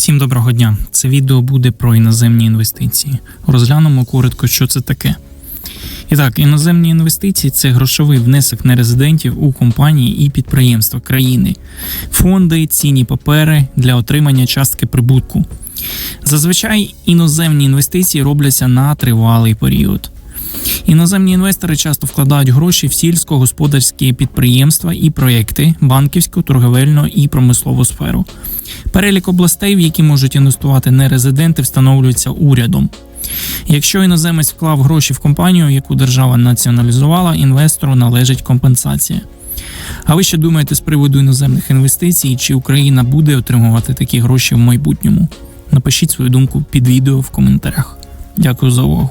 Всім доброго дня. Це відео буде про іноземні інвестиції. Розглянемо коротко, що це таке. І так, іноземні інвестиції це грошовий внесок нерезидентів у компанії і підприємства країни, фонди, цінні папери для отримання частки прибутку. Зазвичай іноземні інвестиції робляться на тривалий період. Іноземні інвестори часто вкладають гроші в сільськогосподарські підприємства і проекти, банківську, торговельну і промислову сферу. Перелік областей, в які можуть інвестувати нерезиденти, встановлюється урядом. Якщо іноземець вклав гроші в компанію, яку держава націоналізувала, інвестору належить компенсація. А ви що думаєте з приводу іноземних інвестицій? Чи Україна буде отримувати такі гроші в майбутньому? Напишіть свою думку під відео в коментарях. Дякую за увагу.